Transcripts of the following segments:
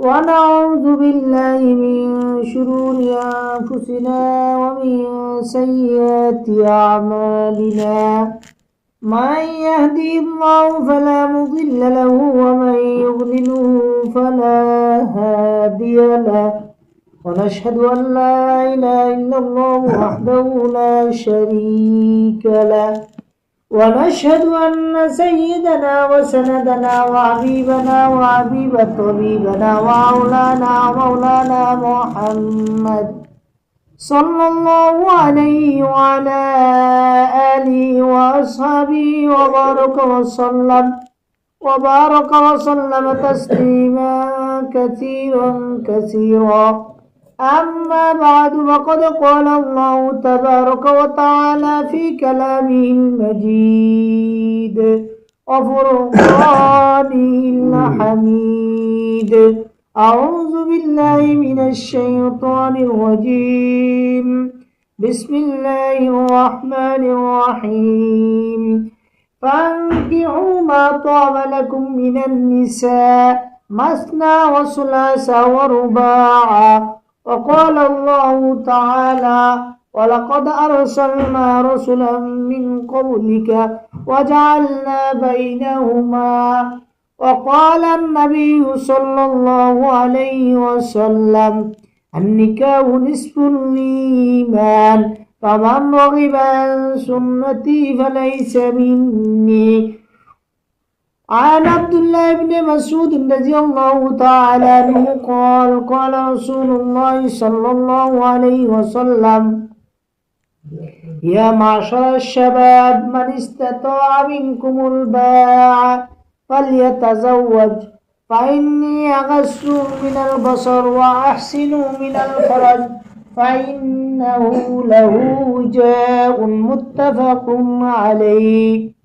ونعوذ بالله من شرور أنفسنا ومن سيئات أعمالنا. من يهدي الله فلا مضل له ومن يضلله فلا هادي له. ونشهد أن لا إله إلا الله وحده لا شريك له. ونشهد أن سيدنا وسندنا وحبيبنا وحبيب طبيبنا ومولانا محمد صلى الله عليه وعلى آله وأصحابه وبارك وسلم وبارك وسلم تسليما كثيرا كثيرا. أما بعد فقد قال الله تبارك وتعالى في كلامه المجيد وفرقانه الحميد أعوذ بالله من الشيطان الرجيم. بسم الله الرحمن الرحيم. فانكحوا ما طاب لكم من النساء مثنى وثلاث ورباع وقال الله تعالى ولقد أرسلنا رسلا من قبلك وجعلنا بينهما وقال النبي صلى الله عليه وسلم النكاح نصف الإيمان فمن رغب عن سنتي فليس مني عن عبد الله بن مسعود رضي الله تعالى عنه قال قال رسول الله صلى الله عليه وسلم يا معشر الشباب من استطاع منكم الباع فليتزوج فإني أغس من البصر وأحسن من الفرج فإنه له وجاء متفق عليه.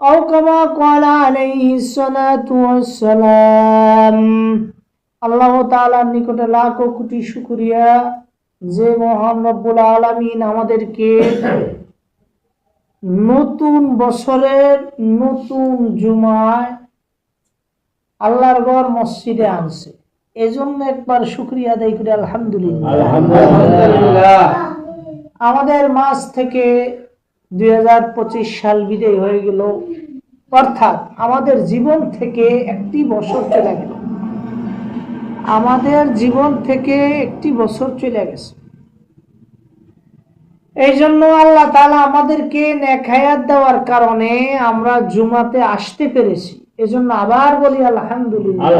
أو كما قال عليه الصلاة والسلام আল্লাহ তাআলার নিকটে লাখো কোটি শুকরিয়া যে মহান রব্বুল আলামিন আমাদেরকে নতুন বছরের নতুন জুমায় আল্লাহর ঘর মসজিদে আনছে এজন্য একবার শুক্রিয়া আদায় করি আলহামদুলিল্লাহ আলহামদুলিল্লাহ আমাদের মাস থেকে দুই হাজার পঁচিশ সাল বিদায় হয়ে গেল। অর্থাৎ আমাদের জীবন থেকে একটি বছর চলে গেল। আমাদের জীবন থেকে একটি বছর চলে গেছে। এই জন্য আল্লাহ তালা আমাদেরকে নেখায়াত দেওয়ার কারণে আমরা জুমাতে আসতে পেরেছি। এজন্য আবার বলি আলহামদুলিল্লাহ।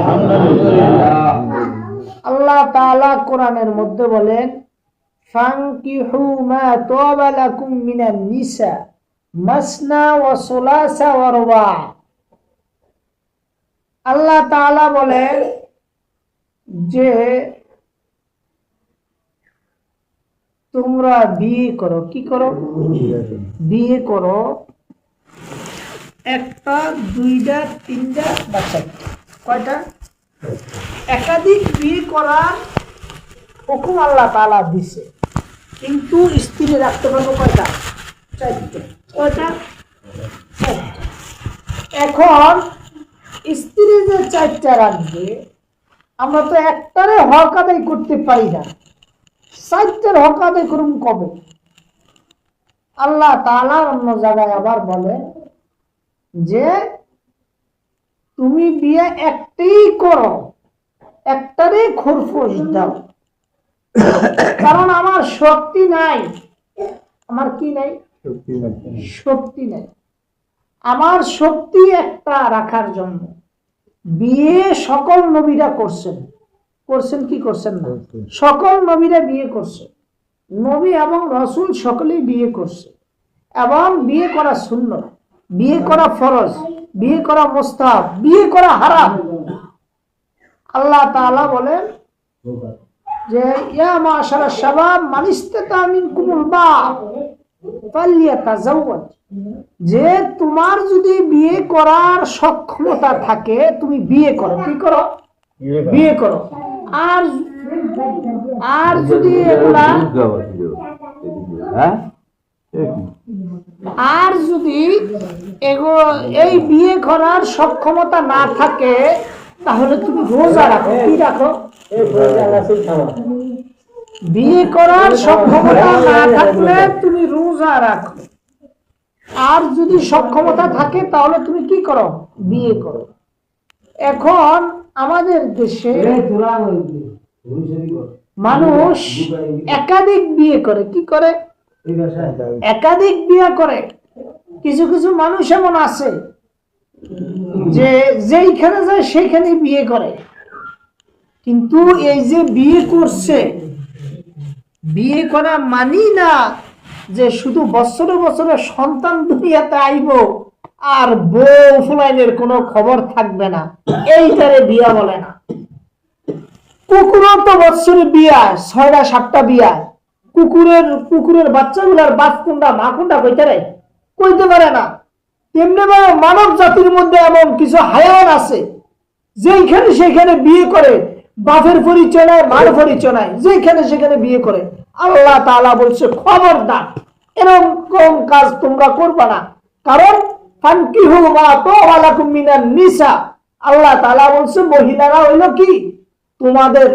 আল্লাহ তাআলা কোরআনের মধ্যে বলেন ফাঙ্কিহু মা আল্লাহ তাআলা বলেন যে, তোমরা বিয়ে করো, কি করো? বিয়ে করো একটা, দুইটা, তিনটা বা চারটা কয়টা? একাধিক বিয়ে করার হুকুম আল্লাহ তালা দিছে। কিন্তু স্ত্রী রাখতে পারব কয়টা? চারটে। কয়টা? এখন স্ত্রী যে চারটা রাখবে আমরা তো একটারে হক আদায় করতে পারি না। চারটার হক আদায় করুন কবে? আল্লাহ তালা অন্য জায়গায় আবার বলে যে, তুমি বিয়ে একটাই করো, একটারে খরফোশ দাও। কারণ আমার শক্তি নাই। আমার কি নাই? শক্তি নাই। আমার শক্তি একটা রাখার জন্য। বিয়ে সকল নবীরা করছেন। করছেন কি করছেন না? সকল নবীরা বিয়ে করছে। নবী এবং রসুল সকলেই বিয়ে করছে। এবং বিয়ে করা শূন্য বিয়ে করা ফরজ। বিয়ে করা মোস্তাব বিয়ে করা হারাম। আল্লাহ তাআলা বলেন যে ইয়া মাশারা শাবাব মানিস্তাতা মিনকুমুল বা ফালিয়াতাজাওয়াজ যে তোমার যদি বিয়ে করার সক্ষমতা থাকে তুমি বিয়ে করো। কি করো? বিয়ে করো। আর আর যদি এগুলা হ্যাঁ? আর যদি এগো এই বিয়ে করার সক্ষমতা না থাকে তাহলে তুমি রোজা রাখো। কি রাখো? বিয়ে করার সক্ষমতা না থাকলে তুমি রোজা রাখো। আর যদি সক্ষমতা থাকে তাহলে তুমি কি করো? বিয়ে করো। এখন আমাদের দেশে মানুষ একাধিক বিয়ে করে। কি করে? একাধিক বিয়ে করে। কিছু কিছু মানুষ এমন আছে যে যেইখানে যায় সেইখানে বিয়ে করে। কিন্তু এই যে বিয়ে করছে, বিয়ে করা মানি না যে শুধু বছরে বছরে সন্তান দুনিয়াতে আইব আর বউ ফুলাইনের কোনো খবর থাকবে না। এইটারে বিয়া বলে না। কুকুরও তো বছরে বিয়া, ছয়টা সাতটা বিয়া। কুকুরের কুকুরের বাচ্চাগুলার বাপ কোনটা, মা কোনটা কইতে কইতে পারে না। তেমনি মানব জাতির মধ্যে এমন কিছু হায়ান আছে, যেইখানে সেখানে বিয়ে করে বাপের পরিচয় নাই, মার পরিচয় নাই, যেখানে সেখানে বিয়ে করে। আল্লাহ তাআলা বলছে, খবরদার এরকম কাজ তোমরা করবে না। কারণ নিসা। আল্লাহ তাআলা বলছে, মহিলারা হইল কি? তোমাদের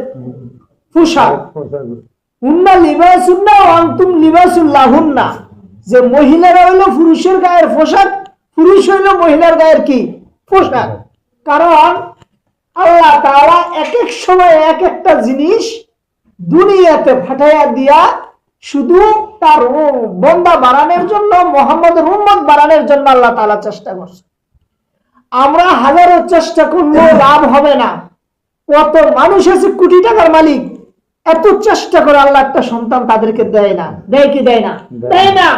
যে মহিলারা হইল পুরুষের গায়ের পোশাক, পুরুষ হইল মহিলার গায়ের কি? পোশাক। কারণ আল্লাহ তাআলা এক এক সময় এক একটা জিনিস দুনিয়াতে ফাটাইয়া দিয়া শুধু তার বন্দা বাড়ানোর জন্য, মোহাম্মদ উম্মত বাড়ানোর জন্য আল্লাহ তাআলা চেষ্টা করছে। আমরা হাজারো চেষ্টা করলেও লাভ হবে না। কত মানুষ আছে, কোটি টাকার মালিক, এত চেষ্টা করে আল্লাহ একটা সন্তান তাদেরকে দেয় না। দেয় কি দেয় না? দেয় না।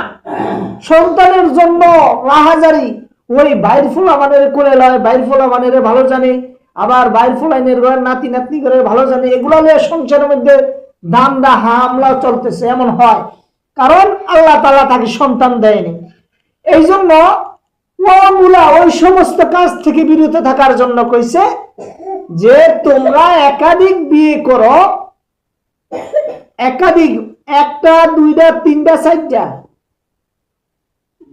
সন্তানের জন্য রাহাজারি, ওই বাইর ফুলা মানের করে লয়, বাইর ফুলা মানের ভালো জানে আবার বাইর ফুলাইনের রয়ের নাতি, নাতনি করে ভালো জানে, এগুলো নিয়ে সংসারের মধ্যে দান্দা হামলা চলতেছে, এমন হয়। কারণ আল্লাহ তাআলা তাকে সন্তান দেয়নি। এই জন্য ওগুলা ওই সমস্ত কাজ থেকে বিরত থাকার জন্য কইছে যে, তোমরা একাধিক বিয়ে করো, একাধিক, একটা, দুইটা, তিনটা, চারটা।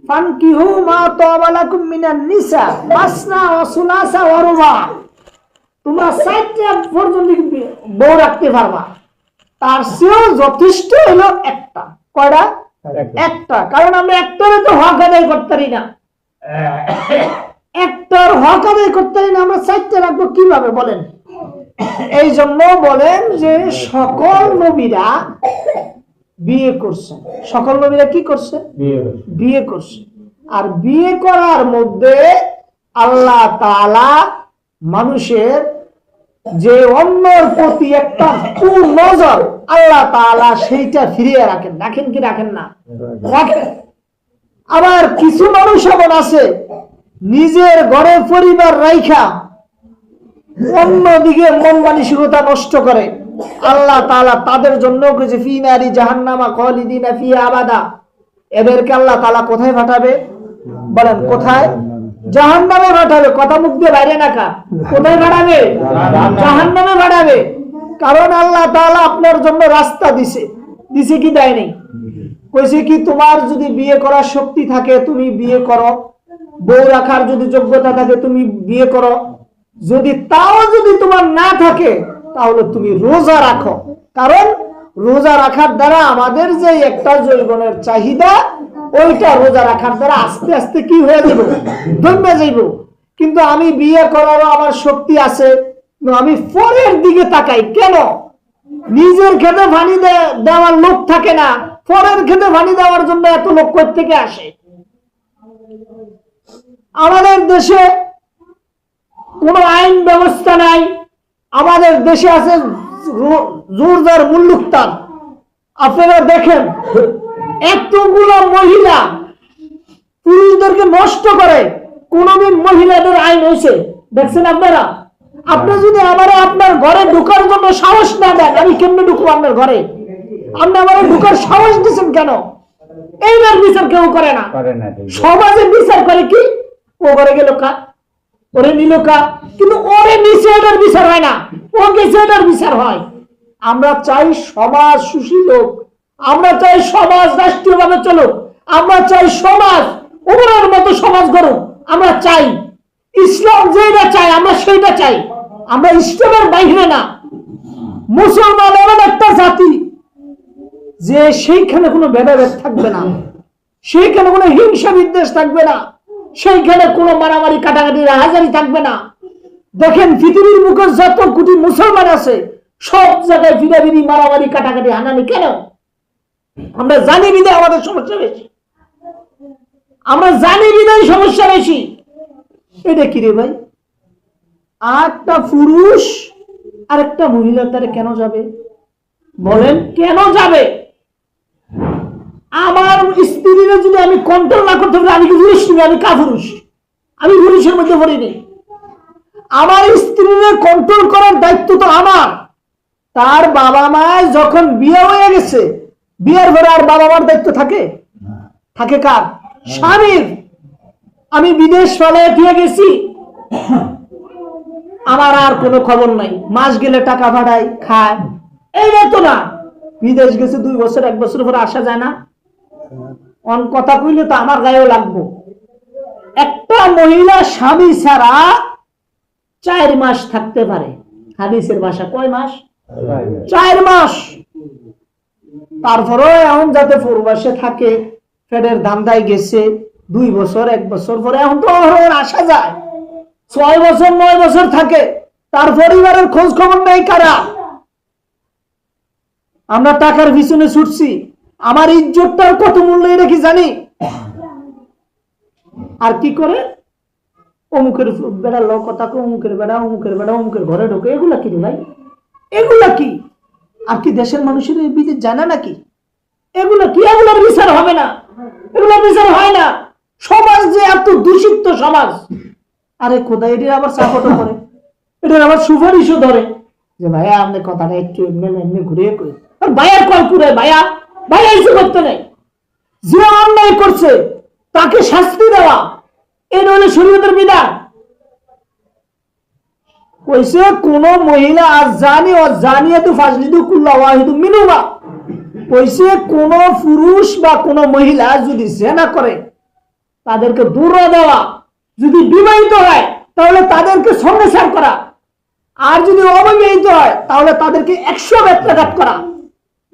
ফানকিহু মা তাওয়ালাকুম মিনান নিসা, মাসনা ওয়া সুলাসা তোমরা চারটা পর্যন্ত বউ রাখতে পারবা। তার চেয়েও যথেষ্ট হলো একটা। কয়টা? একটা। কারণ আমরা একটারে তো হক আদায় করতে পারি না। একটার হক আদায় করতে পারি না আমরা চারটে রাখব কীভাবে বলেন? এই জন্য বলেন যে সকল নবীরা বিয়ে করছে সকল নবীরা কি করছে। বিয়ে করছে। আর বিয়ে করার মধ্যে আল্লাহ তাআলা মানুষের যে অন্যর প্রতি একটা নজর আল্লাহ তাআলা সেইটা ফিরিয়ে রাখেন। রাখেন কি রাখেন না? রাখেন। আবার কিছু মানুষ এমন আছে, নিজের ঘরের পরিবার রাইখা অন্যদিকে মন মানসিকতা নষ্ট করে। আল্লাহ তাআলা তাদের জন্য কিছু ফি নারি জাহান্নামা খালিদিনা ফিহা আবাদা। এদেরকে আল্লাহ তালা কোথায় পাঠাবে? বলেন, কোথায়? জাহান্নামে পাঠাবে কথা মুখ দিয়ে বাইরে নাকা কোথায় পাঠাবে? জাহান্নামে। পাঠাবে। কারণ আল্লাহ তাআলা আপনার জন্য রাস্তা দিছে। দিছে কি দেয় নাই? কইছে কি তোমার যদি বিয়ে করার শক্তি থাকে তুমি বিয়ে করো। বউ রাখার যদি যোগ্যতা থাকে তুমি বিয়ে করো। যদি তাও যদি তোমার না থাকে তাহলে তুমি রোজা রাখো। কারণ রোজা রাখার দ্বারা আমাদের যে একটা জৈবনের চাহিদা ওইটা রোজা রাখার দ্বারা আস্তে আস্তে কি হয়ে যাব? দমে যাইব। কিন্তু আমি বিয়ে করারও আমার শক্তি আছে। আমি পরের দিকে তাকাই। কেন? নিজের খেতে দে- দেওয়ার লোক থাকে না। পরের খেতে পানি দেওয়ার জন্য এত লোক থেকে আসে? আমাদের দেশে কোনো আইন ব্যবস্থা নাই। আমাদের দেশে আছে জোরদার মুল্লুকতান। আপনারা দেখেন। এতগুলো মহিলা পুরুষদেরকে নষ্ট করে কোনদিন মহিলাদের আইন হয়েছে। দেখছেন আপনারা? আপনি যদি আমার আপনার ঘরে ঢুকার জন্য সাহস না দেন আমি কেমনে ঢুকবো আপনার ঘরে? আপনি আমার ঢুকার সাহস দিচ্ছেন কেন? এইবার বিচার কেউ করে না। সমাজে বিচার করে কি? ও ঘরে গেল কা? ওরে নিল কা? কিন্তু ওরে নিচে ওটার বিচার হয় না। ও গেছে ওটার বিচার হয়। আমরা চাই সমাজ সুশীল হোক। আমরা চাই সমাজ রাষ্ট্রীয়ভাবে চলুক। আমরা চাই সমাজ ওপরের মতো সমাজ গড়ুক। আমরা চাই ইসলাম যেটা চাই, আমরা সেইটা চাই। আমরা ইসলামের বাইরে না। মুসলমান এমন একটা জাতি যে সেইখানে কোনো ভেদাভেদ থাকবে না। সেইখানে কোনো হিংসা বিদ্বেষ থাকবে না। সেইখানে কোনো মারামারি, কাটাকাটি, রাহাজারি থাকবে না। দেখেন পৃথিবীর মুখে যত কোটি মুসলমান আছে, সব জায়গায় ফিরাবিরি মারামারি, কাটাকাটি হানানি কেন? আমরা জানি বিদায় আমাদের সমস্যা বেশি। আমরা জানি বিদায় সমস্যা বেশি। এটা কি রে ভাই? আটটা পুরুষ আর একটা মহিলার দ্বারা কেন যাবে? বলেন, কেন যাবে? আমার স্ত্রীরা যদি আমি কন্ট্রোল না করতে পারি, আমি কি পুরুষ আমি কাপুরুষ? আমি পুরুষের মধ্যে পড়িনি আমার স্ত্রীরে কন্ট্রোল করার দায়িত্ব তো আমার। তার বাবা মা যখন বিয়ে হয়ে গেছে বিয়ের ঘরে আর বাবা মার দায়িত্ব থাকে? থাকে কার? স্বামীর। আমি বিদেশ ফলে দিয়ে গেছি। আমার আর কোনো খবর নাই। মাস গেলে টাকা ভাড়ায় খায়। এই তো না। বিদেশ গেছে দুই বছর এক বছর পরে আসা যায় না। অন কথা কইলে তো আমার গায়েও লাগবো। একটা মহিলা স্বামী ছাড়া চার মাস থাকতে পারে। হাদিসের ভাষা কয় মাস। চার মাস। তারপরেও এখন যাতে পূর্বাসে থাকে ফেডের ধান্দায় গেছে, দুই বছর, এক বছর পরে এখন তো আসা যায়। ছয় বছর, নয় বছর থাকে, তার পরিবারের খোঁজ খবর নেই কারা? আমরা টাকার পিছনে ছুটছি, আমার ইজ্জতটার কত মূল্য কি জানি? আর কি করে? অমুকের বেড়া কথা অমুকের বেড়া অমুকের বেড়া, অমুকের ঘরে ঢোকে, এগুলা কি ভাই? এগুলা কি? আর কি দেশের মানুষের এই বিদেশ জানা নাকি? এগুলো কি? এগুলোর বিচার হবে না। এগুলোর বিচার হয় না। সমাজ যে এত দূষিত সমাজ। আরে কোথায় এটি আবার সাপোর্টও করে। এটার আবার সুপারিশও ধরে। যে ভাইয়া, আপনি কথাটা একটু এমনি এমনি ঘুরিয়ে কই। আর ভাইয়ার কল করে ভাইয়া? ভাইয়া কিছু করতে নেই। যে অন্যায় করছে, তাকে শাস্তি দেওয়া। এটা হলো শরীয়তের বিধান। কইছে, কোন মহিলা আর জানি ও জানিয়ে তো ফাজলিদু কুল্লা ওয়াহিদু মিনুমা কইছে, কোন পুরুষ বা কোন মহিলা যদি জেনা করে, তাদেরকে দূর দেওয়া, যদি বিবাহিত হয়, তাহলে তাদেরকে সংসার করা। আর যদি অবিবাহিত হয়, তাহলে তাদেরকে একশো বেত্রাঘাত করা।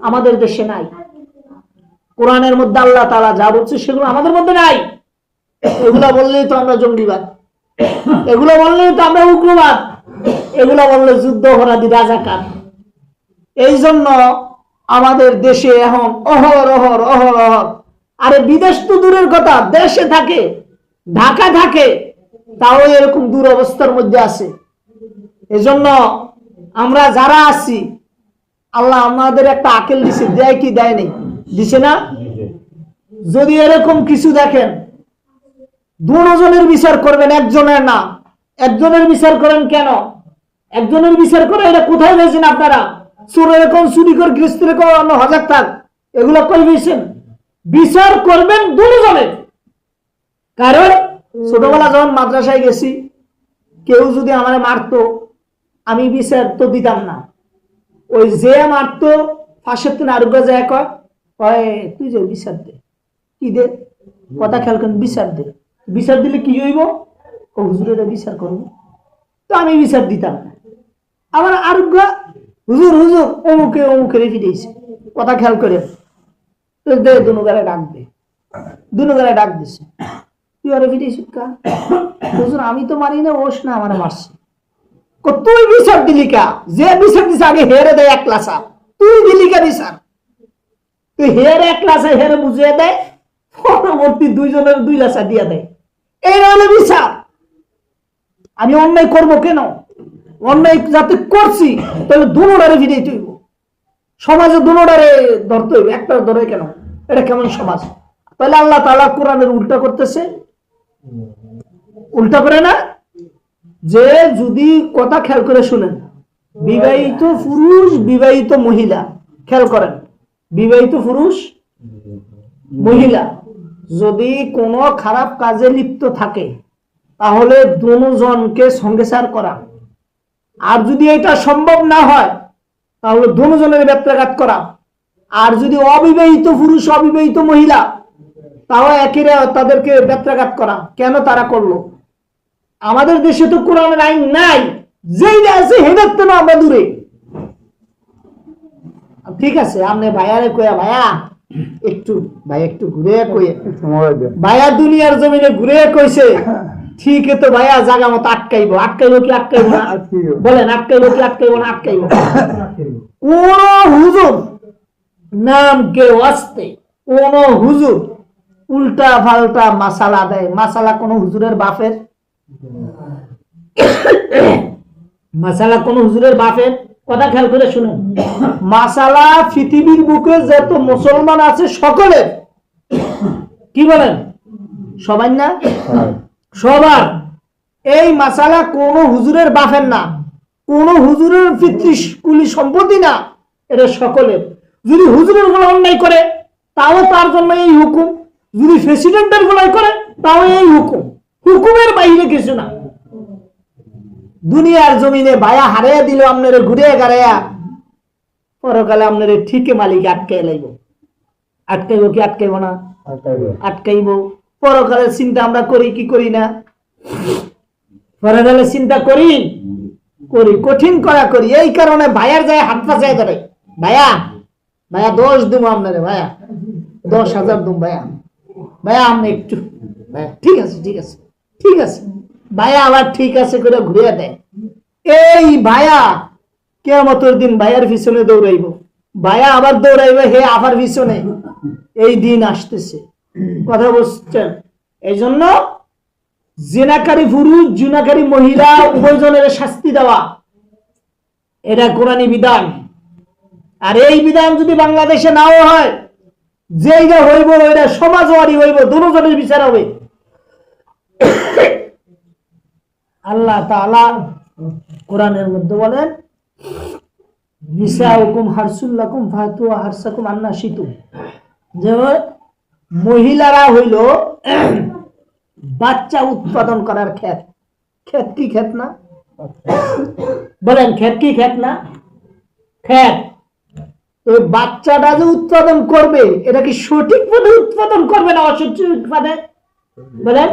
আমাদের দেশে নাই। কোরআনের মধ্যে আল্লাহ তালা যা বলছে, সেগুলো আমাদের মধ্যে নাই। এগুলা বললেই তো আমরা জঙ্গিবাদ। এগুলো বললেই তো আমরা উগ্রবাদ। এগুলো বললে যুদ্ধ অপরাধী রাজাকার। এই জন্য আমাদের দেশে এখন অহর অহর অহর অহর। আরে বিদেশ তো দূরের কথা, দেশে থাকে ঢাকা থাকে, তাও এরকম দূর অবস্থার মধ্যে আছে। এজন্য আমরা যারা আছি, আল্লাহ আমাদের একটা আকেল দিছে, দেয় কি, দেয় নেই? দিছে না? যদি এরকম কিছু দেখেন, দুজনের বিচার করবেন, একজনের না। একজনের বিচার করেন কেন? একজনের বিচার করে এটা কোথায় পেয়েছেন আপনারা? চোর এরকম, চুরি করে গৃহস্থ অন্য হাজার থাক এগুলো কই পেয়েছেন বিচার করবেন দুজনের কারণ ছোটবেলা যখন মাদ্রাসায় গেছি, কেউ যদি আমার মারতো, আমি বিচার তো দিতাম না। ওই যে মারতো, ফাঁসের তো আরোগ্য যায় কয় তুই যে বিচার দে। কি দে? কথা খেয়াল করেন, বিচার দে। বিচার দিলে কি হইব? ও হুজুরের বিচার করব। তো আমি বিচার দিতাম না। আমার আরোগ্য, হুজুর হুজুর, অমুকে অমুকে রেখে দিয়েছে। কথা খেয়াল করে। দে, দুনো গালে ডাক দে। দুনো গালে ডাক দিছে। তুই আর রেখে দিয়েছিস কা হুজুর, আমি তো মারি না, ওস না, আমার মারছে। তুই বিচার দিলি কা? যে বিচার দিছে আগে হেরে দেয় এক ক্লাসা। তুই দিলি কা বিচার? তুই হেরে এক ক্লাসে হেরে বুঝিয়ে দেয় পরবর্তী দুইজনের দুই লাসা দিয়ে দেয় এই হলো বিচার। আমি অন্যায় করব কেন? অন্যায় যাতে করছি, তাহলে দুনোটারে ফিরে হইব। সমাজে দুনোটারে ধরতে হইবে। একটা ধরে কেন? এটা কেমন সমাজ? তাহলে আল্লাহ তালা কোরআনের উল্টা করতেছে। উল্টা করে না? যে যদি কথা খেয়াল করে শুনেন, বিবাহিত পুরুষ, বিবাহিত মহিলা, খেয়াল করেন, বিবাহিত পুরুষ, মহিলা, যদি কোনো খারাপ কাজে লিপ্ত থাকে, তাহলে দুজনকে সঙ্গে সার করা। আর যদি এটা সম্ভব না হয় তাহলে দুজনের ব্যত্রাঘাত করা। আর যদি অবিবাহিত পুরুষ অবিবাহিত মহিলা তাও একেরা তাদেরকে ব্যত্রাঘাত করা। কেন তারা করল? আমাদের দেশে তো কোরআনের আইন নাই। যেই আছে হেদার তো না আমরা দূরে। ঠিক আছে আপনি ভাইয়ারে কয়া ভাইয়া একটু ভাই একটু ঘুরে কয়ে ভাইয়া দুনিয়ার জমিনে ঘুরে কইছে। ঠিক তো ভাইয়া জাগা মতো আটকাইবো। আটকাইবো কি আটকাইবো না? বলেন আটকাইবো কি আটকাইবো না আটকাইবো? কোন হুজুর নাম কে ওয়াস্তে কোন হুজুর উল্টা ফাল্টা মাসালা দেয়। মাসালা কোন হুজুরের বাপের? মাসালা কোন হুজুরের বাপের? কথা খেয়াল করে শুনুন। মাসালা পৃথিবীর বুকে যত মুসলমান আছে সকলের। কি বলেন? সবাই না? সবার। এই মাসালা কোন হুজুরের বাপের না কোন হুজুরের পিতৃকুলি সম্পত্তি না এটা সকলের। যদি হুজুরেরগুলো অন্যায় করে তাও তার জন্য এই হুকুম। যদি প্রেসিডেন্টের গুলাই করে তাও এই হুকুম। হুকুমের বাইরে কিছু না। দুনিয়ার জমিনে বায়া হারাইয়া দিল আপনারে ঘুরে গাড়াইয়া। পরকালে আপনারে ঠিকে মালিক আটকে লাইব। আটকাইব কি আটকাইব না? আটকাইব। পরকালের চিন্তা আমরা করি, কি করি না? পরকালের চিন্তা করি করি, কঠিন করা করি। এই কারণে ভাইয়ার যায় হাত পাচাই ধরে ভাইয়া ভাইয়া দশ দুম আপনারে, ভাইয়া। দশ হাজার দুম, ভাইয়া। ভাইয়া, আপনি একটু ঠিক আছে ঠিক আছে ঠিক আছে। ভাইয়া আবার ঠিক আছে করে ঘুরিয়ে দেয়। এই ভাইয়া কেমতর দিন ভাইয়ার পিছনে দৌড়াইব। ভাইয়া আবার দৌড়াইবে, হে আবার পিছনে। এই দিন আসতেছে। কথা বলছেন এই জন্য জেনাকারী পুরুষ জুনাকারী মহিলা, উভয়জনের শাস্তি দেওয়া, এটা কোরআনী বিধান। আর এই বিধান যদি বাংলাদেশে নাও হয় যেইটা হইব ওইটা সমাজওয়ারি হইব, দুজনের বিচার হবে। আল্লাহ তাআলা কোরআনের মধ্যে বলেন, নিসাউকুম হারসুল্লাকুম ফাতু হারসাকুম আন্না শিতু যে মহিলারা হইল বাচ্চা উৎপাদন করার ক্ষেত। ক্ষেত কি ক্ষেত না? বলেন, ক্ষেত কি ক্ষেত না? ক্ষেত। ওই বাচ্চাটা যে উৎপাদন করবে, এটা কি সঠিক পথে উৎপাদন করবে না অসঠিক পথে? বলেন,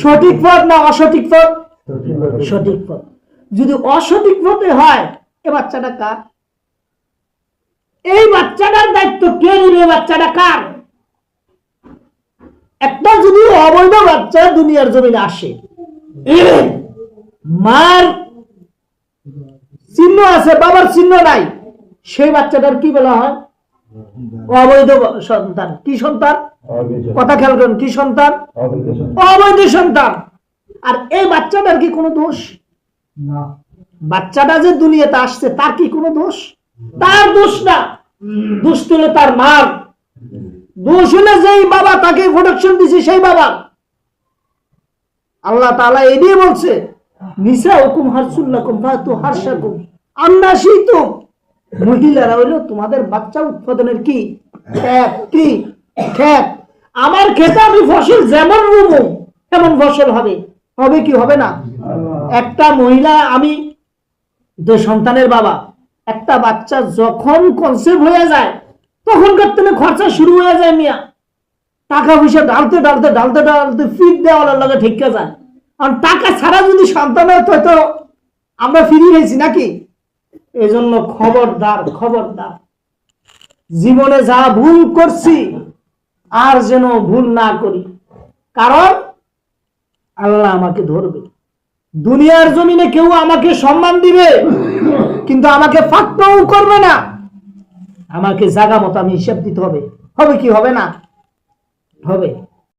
সঠিক পথ না অসঠিক পথ? সঠিক পথ। যদি অসঠিক পথে হয়, এ বাচ্চাটা কার? এই বাচ্চাটার দায়িত্ব কে নিবে? বাচ্চাটা কার? একটা যদি অবৈধ বাচ্চা দুনিয়ার জমিনে আসে মার চিহ্ন আছে বাবার চিহ্ন নাই সেই বাচ্চাটার কি বলা হয়? অবৈধ সন্তান। কি সন্তান? কথা খেয়াল করেন কি সন্তান? অবৈধ সন্তান। আর এই বাচ্চাটার কি কোনো দোষ? বাচ্চাটা যে দুনিয়াতে আসছে তার কি কোনো দোষ? তার দোষ না। দোষ তুলে তার মার। দোষ যেই বাবা তাকে প্রোটেকশন দিছে, সেই বাবা। আল্লাহ তাআলা এই দিয়ে বলছে নিসা হুকুম হারসুল্লাকুম, ফাতু হারসাকুম। আন্নাসিতু মহিলারা হইল তোমাদের বাচ্চা উৎপাদনের কি? ক্ষেত কি? ক্ষেত আমার খেতে আমি ফসল যেমন রুবো তেমন ফসল হবে। হবে কি হবে না? একটা মহিলা, আমি যে সন্তানের বাবা, একটা বাচ্চা যখন কনসেপ্ট হয়ে যায় তখন করতে খরচা শুরু হয়ে যায় মিয়া। টাকা পয়সা ডালতে ডালতে ডালতে ডালতে ফিট দেওয়ার লাগে ঠিক যায়। আর টাকা ছাড়া যদি সন্তান হয় তো আমরা ফিরি হয়েছি নাকি? এই জন্য খবরদার খবরদার। জীবনে যা ভুল করছি, আর যেন ভুল না করি। কারণ আল্লাহ আমাকে ধরবে। দুনিয়ার জমিনে কেউ আমাকে সম্মান দিবে, কিন্তু আমাকে ফাঁকটাও করবে না। আমাকে জাগা মতো আমি হিসাব দিতে হবে। হবে কি? হবে না? হবে।